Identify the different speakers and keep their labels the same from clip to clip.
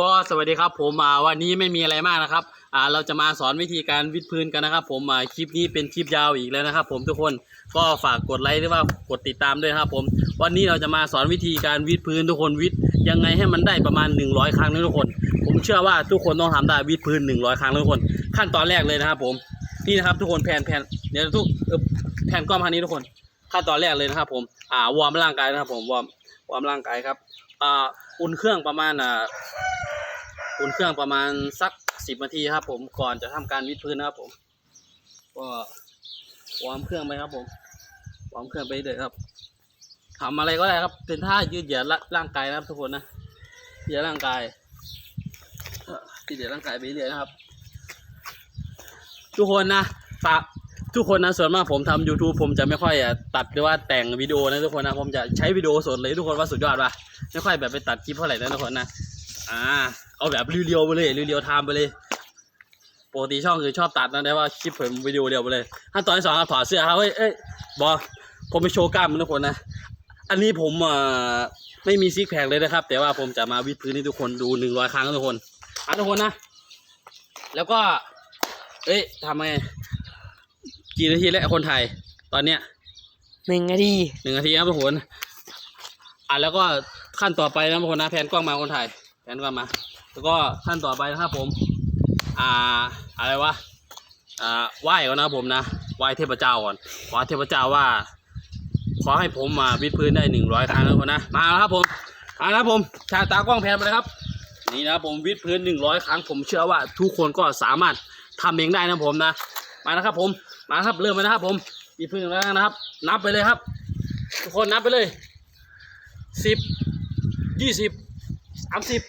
Speaker 1: ก็สวัสดีครับผมอ่าวันนี้ไม่มีอะไรมากนะครับอ่าเราจะมาสอนวิธีการวิดพื้นกันนะครับ ผมอ่าคลิปนี้เป็นคลิปยาวอีกแล้วนะครับ ผมทุกคนก็ฝากกดไลค์หรือว่ากดติดตามด้วยนะครับ ผมวันนี้เราจะมาสอนวิธีการวิดพื้นทุกคนวิดยังไงให้มันได้ประมาณ 100 ครั้งนะทุกคน ผมเชื่อว่าทุกคนต้องทำได้วิดพื้น 100 ครั้งนะทุกคน ขั้นตอนแรกเลยนะครับ ผมนี่นะครับทุกคนแผ่นแผ่นเดี๋ยวทุกเอ่นกล้องพันนี้ทุกคน ขั้นตอนแรกเลยนะครับ ผมอ่าวอร์มร่างกายนะครับ ผมวอร์มวอร์มร่างกายครับ อ่าอุ่นเครื่องประมาณอ่าอุ่นเครื่องประมาณสักสิบนาทีครับ ผมก่อนจะทำการวิดพื้นนะครับผม ก็วอร์มเครื่องไปครับ ผมวอร์มเครื่องไปเลยครับทำอะไรก็ได้ครับ เป็นท่ายืดเหยียดร่างกายนะครับทุกคนนะยืดเหยียดร่างกายเอ่อยืดเหยียดร่างกายไปเรื่อยนะครับ ทุกคนนะฝาก ทุกคนนะส่วนมากผมทำ YouTube ผมจะไม่ค่อยอะตัดหรือว่าแต่งวิดีโอนะทุกคนนะผมจะใช้วิดีโอสดเลยทุกคนว่าสุดยอดป่ะไม่ค่อยแบบไปตัดคลิปเท่าไหร่นะทุกคนนะอ่าเอาแบบเรียวๆไปเลยเรียวๆทม์ไปเลยปกติช่องคือชอบตัดนะแต่ว่าคลิปผมวิดีโอเดียวไปเลยขั้นตอนที่สองครับถอดเสื้อครับเฮ้ยเอ้ยบอผมไปโชว์กล้ามทุกคนนะอันนี้ผมอ่าไม่มีซิกแพคเลยนะครับ แต่ว่าผมจะมาวิดพื้นให้ทุกคนดูหนึ่งร้อยครั้งนทุกคนอะทุกคนนะ แล้วก็ เอ้ยทำไง กี่นาทีแล้วคนไทย ตอนเนี้ย
Speaker 2: หนึ่งนาที
Speaker 1: หนึ่งนาทีครับทุกคนอะแล้วก็ขั้นต่อไปนะทุกคนนะแผนกล้องมาคนไทยแผนกล้องมา แล้วก็ขั้นต่อไปนะครับผม อ่าอะไรวะอ่าไหว้ก่อนนะครับผมนะไหว้เทพเจ้าก่อนขอเทพเจ้าว่า ขอให้ผมมาวิดพื้นได้หนึ่งร้อยครั้งนะทุกคนนะมาแล้วครับผมมาแล้วครับผมชาตากล้องแพนไปเลยครับนี่นะครับผมวิดพื้นหนึ่งร้อยครั้งผมเชื่อว่าทุกคนก็สามารถทำเองได้นะผมนะ มานะครับผม มาครับเริ่มเลยนะครับผมวิดพื้นแล้วนะครับ นับไปเลยครับ ทุกคนนับไปเลยสิบยี่สิบสามสิบ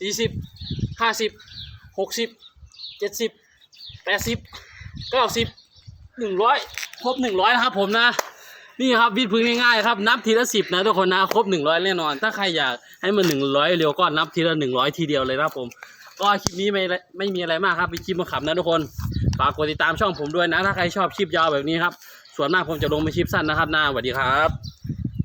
Speaker 1: สี่สิบห้าสิบหกสิบเจ็ดสิบแปดสิบเก้าสิบหนึ่งร้อยครบหนึ่งร้อยนะครับผมนะนี่ครับวิดพื้นง่ายๆครับนับทีละสิบนะทุกคนนะครบหนึ่งร้อยแน่นอน ถ้าใครอยากให้มันหนึ่งร้อยเร็วก็นับทีละหนึ่งร้อยทีเดียวเลยนะครับผม ก็คลิปนี้ไม่ไม่มีอะไรมากครับเป็นคลิปมาขับนะทุกคน ฝากกดติดตามช่องผมด้วยนะ ถ้าใครชอบคลิปยาวแบบนี้ครับ ส่วนมากผมจะลงเป็นคลิปสั้นนะครับนะสวัสดีครับ